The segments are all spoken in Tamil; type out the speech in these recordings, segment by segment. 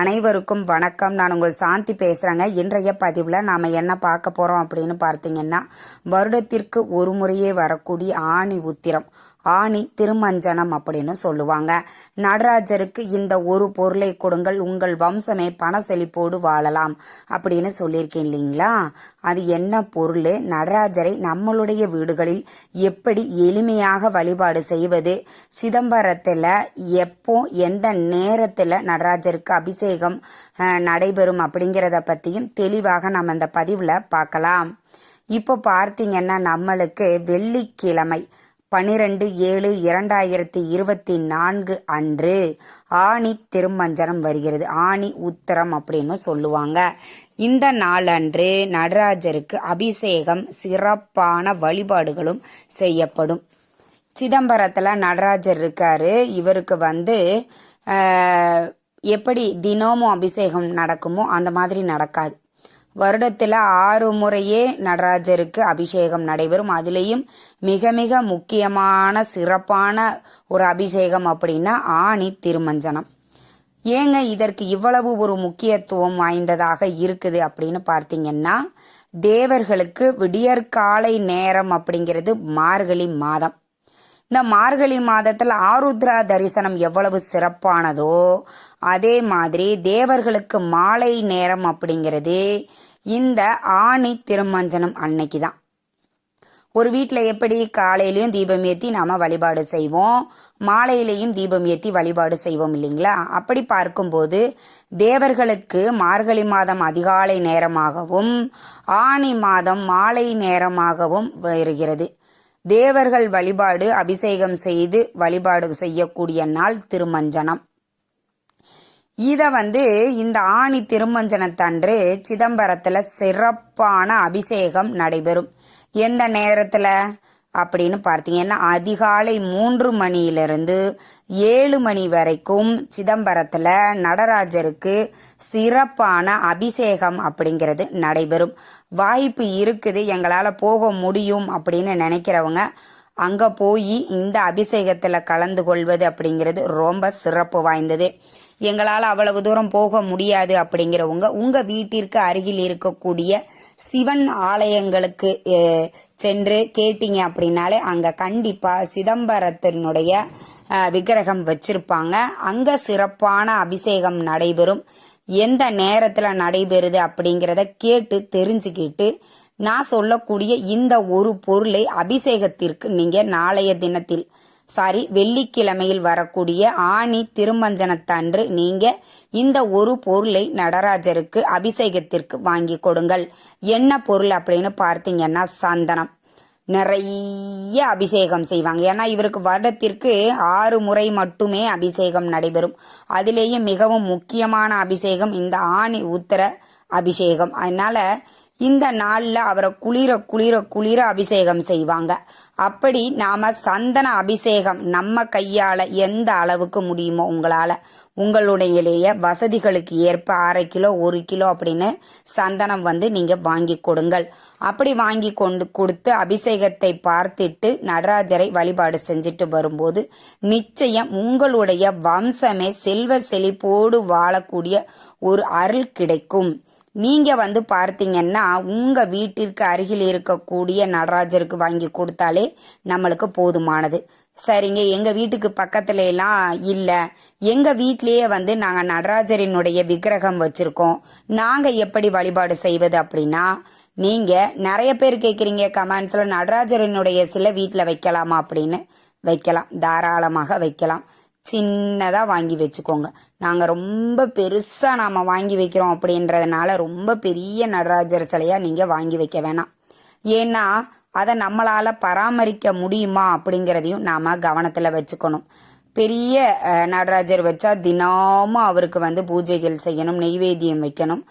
அனைவருக்கும் வணக்கம். நான் உங்கள் சாந்தி பேசுகிறேங்க இன்றைய பதிவில் நாம் என்ன பார்க்க போகிறோம் அப்படின்னு பார்த்தீங்கன்னா வருடத்திற்கு ஒரு முறையே வரக்கூடிய ஆணி உத்திரம் ஆணி திருமஞ்சனம் அப்படின்னு சொல்லுவாங்க. நடராஜருக்கு இந்த ஒரு பொருளை கொடுங்கள் உங்கள் வம்சமே பண செழிப்போடு வாழலாம் அப்படின்னு சொல்லியிருக்கேன் இல்லைங்களா? அது என்ன பொருள்? நடராஜரை நம்மளுடைய வீடுகளில் எப்படி எளிமையாக வழிபாடு செய்வது? சிதம்பரத்தில் எப்போ எந்த நேரத்தில் நடராஜருக்கு அபிஷேகம் அபிஷேகம் நடைபெறும் அப்படிங்கிறத பற்றியும் தெளிவாக நம்ம இந்த பதிவில் பார்க்கலாம். இப்போ பார்த்தீங்கன்னா நம்மளுக்கு வெள்ளிக்கிழமை பனிரெண்டு ஏழு இரண்டாயிரத்தி இருபத்தி நான்கு அன்று ஆணி திருமஞ்சனம் வருகிறது. ஆணி உத்தரம் அப்படின்னு சொல்லுவாங்க. இந்த நாளன்று நடராஜருக்கு அபிஷேகம் சிறப்பான வழிபாடுகளும் செய்யப்படும். சிதம்பரத்தில் நடராஜர் இருக்காரு. இவருக்கு வந்து எப்படி தினமும் அபிஷேகம் நடக்குமோ அந்த மாதிரி நடக்காது. வருடத்தில் ஆறு முறையே நடராஜருக்கு அபிஷேகம் நடைபெறும். அதுலேயும் மிக மிக முக்கியமான சிறப்பான ஒரு அபிஷேகம் அப்படின்னா ஆணி திருமஞ்சனம். ஏங்க இதற்கு இவ்வளவு ஒரு முக்கியத்துவம் வாய்ந்ததாக இருக்குது அப்படின்னு பார்த்தீங்கன்னா தேவர்களுக்கு விடியற்காலை நேரம் அப்படிங்கிறது மார்கழி மாதம். இந்த மார்கழி மாதத்தில் ஆருத்ரா தரிசனம் எவ்வளவு சிறப்பானதோ அதே மாதிரி தேவர்களுக்கு மாலை நேரம் அப்படிங்கிறது இந்த ஆணி திருமஞ்சனம் அன்னைக்கு தான். ஒரு வீட்டில் எப்படி காலையிலையும் தீபம் ஏற்றி நாம் வழிபாடு செய்வோம் மாலையிலையும் தீபம் ஏற்றி வழிபாடு செய்வோம் இல்லைங்களா? அப்படி பார்க்கும்போது தேவர்களுக்கு மார்கழி மாதம் அதிகாலை நேரமாகவும் ஆணி மாதம் மாலை நேரமாகவும் வருகிறது. தேவர்கள் வழிபாடு அபிஷேகம் செய்து வழிபாடு செய்யக்கூடிய நாள் திருமஞ்சனம். இதை வந்து இந்த ஆணி திருமஞ்சனத்தன்று சிதம்பரத்தில் சிறப்பான அபிஷேகம் நடைபெறும். எந்த நேரத்தில்? அப்படின்னு பார்த்தீங்கன்னா அதிகாலை மூன்று மணியிலிருந்து ஏழு மணி வரைக்கும் சிதம்பரத்தில் நடராஜருக்கு சிறப்பான அபிஷேகம் அப்படிங்கிறது நடைபெறும். வாய்ப்பு இருக்குது. எங்களால் போக முடியும் அப்படின்னு நினைக்கிறவங்க அங்கே போய் இந்த அபிஷேகத்தில் கலந்து கொள்வது அப்படிங்கிறது ரொம்ப சிறப்பு வாய்ந்தது. எங்களால் அவ்வளவு தூரம் போக முடியாது அப்படிங்கிறவங்க உங்கள் வீட்டிற்கு அருகில் இருக்கக்கூடிய சிவன் ஆலயங்களுக்கு சென்று கேட்டீங்க அப்படின்னாலே அங்கே கண்டிப்பாக சிதம்பரத்தினுடைய விக்கிரகம் வச்சிருப்பாங்க. அங்கே சிறப்பான அபிஷேகம் நடைபெறும். எந்த நேரத்தில் நடைபெறுது அப்படிங்கிறத கேட்டு தெரிஞ்சுக்கிட்டு நான் சொல்லக்கூடிய இந்த ஒரு பொருளை அபிஷேகத்திற்கு நீங்கள் நாளைய தினத்தில் சாரி வெள்ளிக்கிழமையில் வரக்கூடிய ஆணி திருமஞ்சனத்தன்று நீங்க இந்த ஒரு பொருளை நடராஜருக்கு அபிஷேகத்திற்கு வாங்கி கொடுங்கள். என்ன பொருள் அப்படின்னு பார்த்தீங்கன்னா சந்தனம். நிறைய அபிஷேகம் செய்வாங்க. ஏன்னா இவருக்கு வருடத்திற்கு ஆறு முறை மட்டுமே அபிஷேகம் நடைபெறும். அதிலேயும் மிகவும் முக்கியமான அபிஷேகம் இந்த ஆணி உத்தர அபிஷேகம். அதனால இந்த நாளில் அவரை குளிர குளிர குளிர அபிஷேகம் செய்வாங்க. அப்படி நாம சந்தன அபிஷேகம் நம்ம கையால் எந்த அளவுக்கு முடியுமோ உங்களால் உங்களுடைய வசதிகளுக்கு ஏற்ப அரை கிலோ ஒரு கிலோ அப்படின்னு சந்தனம் வந்து நீங்கள் வாங்கி கொடுங்கள். அப்படி வாங்கி கொண்டு கொடுத்து அபிஷேகத்தை பார்த்துட்டு நடராஜரை வழிபாடு செஞ்சுட்டு வரும்போது நிச்சயம் உங்களுடைய வம்சமே செல்வ செழிப்போடு வாழக்கூடிய ஒரு அருள் கிடைக்கும். நீங்க வந்து பார்த்தீங்கன்னா உங்க வீட்டிற்கு அருகில் இருக்கக்கூடிய நடராஜருக்கு வாங்கி கொடுத்தாலே நம்மளுக்கு போதுமானது. சரிங்க எங்க வீட்டுக்கு பக்கத்துல எல்லாம் இல்ல. எங்க வீட்லயே வந்து நாங்க நடராஜரினுடைய விக்கிரகம் வச்சிருக்கோம். நாங்க எப்படி வழிபாடு செய்வது அப்படின்னா நீங்க நிறைய பேர் கேட்குறீங்க கமெண்ட்ஸ்ல நடராஜரினுடைய சில வீட்டில் வைக்கலாமா அப்படின்னு? வைக்கலாம். தாராளமாக வைக்கலாம். சின்னதாக வாங்கி வச்சுக்கோங்க. நாங்கள் ரொம்ப பெருசாக நாம் வாங்கி வைக்கிறோம் அப்படின்றதுனால ரொம்ப பெரிய நடராஜர் சிலையாக நீங்கள் வாங்கி வைக்க வேணாம். ஏன்னா அதை நம்மளால் பராமரிக்க முடியுமா அப்படிங்கிறதையும் நாம் கவனத்தில் வச்சுக்கணும். பெரிய நடராஜர் வச்சா தினமும் அவருக்கு வந்து பூஜைகள் செய்யணும் நெய்வேத்தியம் வைக்கணும்.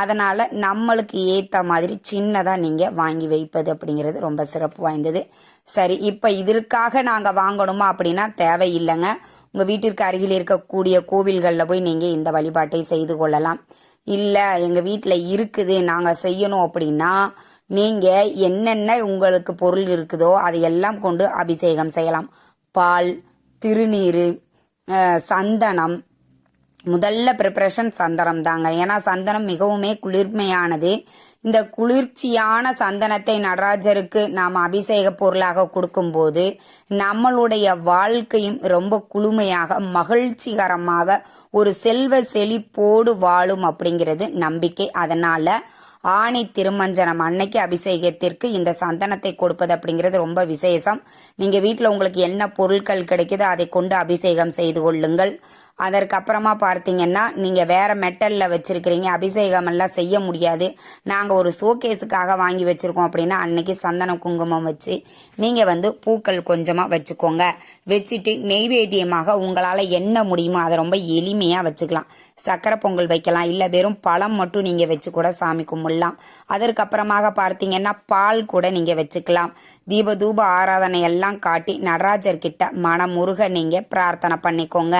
அதனால் நம்மளுக்கு ஏற்ற மாதிரி சின்னதாக நீங்கள் வாங்கி வைப்பது அப்படிங்கிறது ரொம்ப சிறப்பு வாய்ந்தது. சரி இப்போ இதற்காக நாங்கள் வாங்கணுமா அப்படின்னா தேவையில்லைங்க. உங்கள் வீட்டிற்கு அருகில் இருக்கக்கூடிய கோவில்களில் போய் நீங்கள் இந்த வழிபாட்டை செய்து கொள்ளலாம். இல்லை எங்கள் வீட்டில் இருக்குது நாங்கள் செய்யணும் அப்படின்னா நீங்கள் என்னென்ன உங்களுக்கு பொருள் இருக்குதோ அதையெல்லாம் கொண்டு அபிஷேகம் செய்யலாம். பால் திருநீர் சந்தனம். முதல்ல ப்ரிப்பரேஷன் சந்தனம் தாங்க. ஏன்னா சந்தனம் மிகவுமே குளிர்மையானது. இந்த குளிர்ச்சியான சந்தனத்தை நடராஜருக்கு நாம் அபிஷேக பொருளாக கொடுக்கும்போது நம்மளுடைய வாழ்க்கையும் ரொம்ப குளுமையாக மகிழ்ச்சிகரமாக ஒரு செல்வ செழிப்போடு வாழும் அப்படிங்கிறது நம்பிக்கை. அதனால ஆணி திருமஞ்சனம் அன்னைக்கு அபிஷேகத்திற்கு இந்த சந்தனத்தை கொடுப்பது அப்படிங்கிறது ரொம்ப விசேஷம். நீங்கள் வீட்டில் உங்களுக்கு என்ன பொருட்கள் கிடைக்குதோ அதை கொண்டு அபிஷேகம் செய்து கொள்ளுங்கள். அதற்கப்புறமா பார்த்தீங்கன்னா நீங்கள் வேறு மெட்டலில் வச்சுருக்கிறீங்க அபிஷேகமெல்லாம் செய்ய முடியாது. நாங்கள் ஒரு ஷோகேஸுக்காக வாங்கி வச்சுருக்கோம் அப்படின்னா அன்னைக்கு சந்தன குங்குமம் வச்சு நீங்கள் வந்து பூக்கள் கொஞ்சமாக வச்சுக்கோங்க. வச்சுட்டு நெய்வேத்தியமாக உங்களால் என்ன முடியுமோ அதை ரொம்ப எளிமையாக வச்சுக்கலாம். சக்கரை பொங்கல் வைக்கலாம் இல்லை வெறும் பழம் மட்டும் நீங்கள் வச்சு கூட சாமி கும்பிடலாம். அதற்கப்புறமாக பார்த்தீங்கன்னா பால் கூட நீங்கள் வச்சுக்கலாம். தீப தூப ஆராதனை எல்லாம் காட்டி நடராஜர்கிட்ட மனமுருக நீங்கள் பிரார்த்தனை பண்ணிக்கோங்க.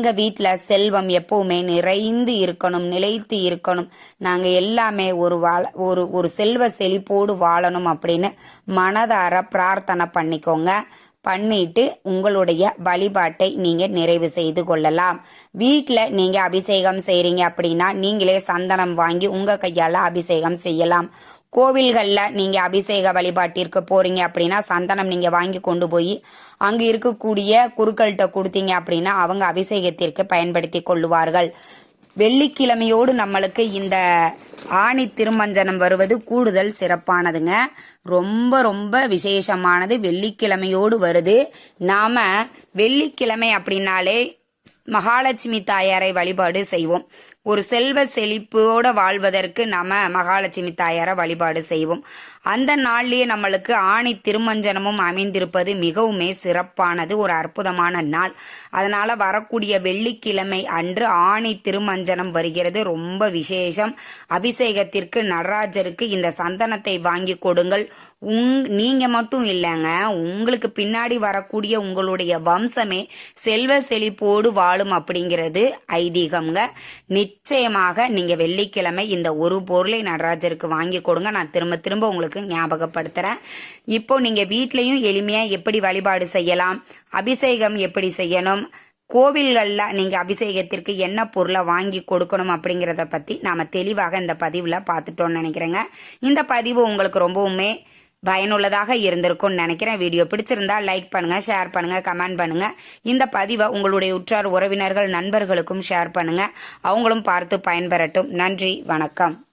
எங்க வீட்டில் செல்வம் எப்பவுமே நிறைந்து இருக்கணும் நிலைத்து இருக்கணும். நாங்கள் எல்லாமே ஒரு வாழ ஒரு ஒரு செல்வ செழிப்போடு வாழணும் அப்படின்னு மனதார பிரார்த்தனை பண்ணிக்கோங்க. பண்ணிட்டு உங்களுடைய வழிபாட்டை நீங்க நிறைவு செய்து கொள்ளலாம். வீட்டில் நீங்க அபிஷேகம் செய்றீங்க அப்படின்னா நீங்களே சந்தனம் வாங்கி உங்க கையால அபிஷேகம் செய்யலாம். கோவில்களில் நீங்க அபிஷேக வழிபாட்டிற்கு போறீங்க அப்படின்னா சந்தனம் நீங்க வாங்கி கொண்டு போய் அங்கே இருக்கக்கூடிய குருக்கள்கிட்ட கொடுத்தீங்க அப்படின்னா அவங்க அபிஷேகத்திற்கு பயன்படுத்தி கொள்ளுவார்கள். வெள்ளிக்கிழமையோடு நம்மளுக்கு இந்த ஆணி திருமஞ்சனம் வருவது கூடுதல் சிறப்பானதுங்க. ரொம்ப ரொம்ப விசேஷமானது. வெள்ளிக்கிழமையோடு வருது. நாம வெள்ளிக்கிழமை அப்படின்னாலே மகாலட்சுமி தாயாரை வழிபாடு செய்வோம். ஒரு செல்வ செழிப்போட வாழ்வதற்கு நம்ம மகாலட்சுமி தாயாரை வழிபாடு செய்வோம். அந்த நாள்லயே நம்மளுக்கு ஆணை திருமஞ்சனமும் அமைந்திருப்பது மிகவுமே சிறப்பானது ஒரு அற்புதமான நாள். அதனால வரக்கூடிய வெள்ளிக்கிழமை அன்று ஆணை திருமஞ்சனம் வருகிறது. ரொம்ப விசேஷம். அபிஷேகத்திற்கு நடராஜருக்கு இந்த சந்தனத்தை வாங்கி கொடுங்கள். உங் நீங்க மட்டும் இல்லைங்க உங்களுக்கு பின்னாடி வரக்கூடிய உங்களுடைய வம்சமே செல்வ செழிப்போடு வாழும் அப்படிங்கிறது ஐதீகம்ங்க. நிச்சயமாக நீங்க வெள்ளிக்கிழமை இந்த ஒரு பொருளை நடராஜருக்கு வாங்கி கொடுங்க. நான் திரும்ப திரும்ப உங்களுக்கு ஞாபகப்படுத்துறேன். இப்போ நீங்க வீட்லயும் எளிமையா எப்படி வழிபாடு செய்யலாம்? அபிஷேகம் எப்படி செய்யணும்? கோவில்களில் நீங்கள் அபிஷேகத்திற்கு என்ன பொருளை வாங்கி கொடுக்கணும் அப்படிங்கிறத பற்றி நாம் தெளிவாக இந்த பதிவில் பார்த்துட்டோன்னு நினைக்கிறேங்க. இந்த பதிவு உங்களுக்கு ரொம்பவுமே பயனுள்ளதாக இருந்திருக்கும்னு நினைக்கிறேன். வீடியோ பிடிச்சிருந்தா லைக் பண்ணுங்க ஷேர் பண்ணுங்க கமெண்ட் பண்ணுங்க. இந்த பதிவை உங்களுடைய உற்றார் உறவினர்கள் நண்பர்களுக்கும் ஷேர் பண்ணுங்க. அவங்களும் பார்த்து பயன்பெறட்டும். நன்றி வணக்கம்.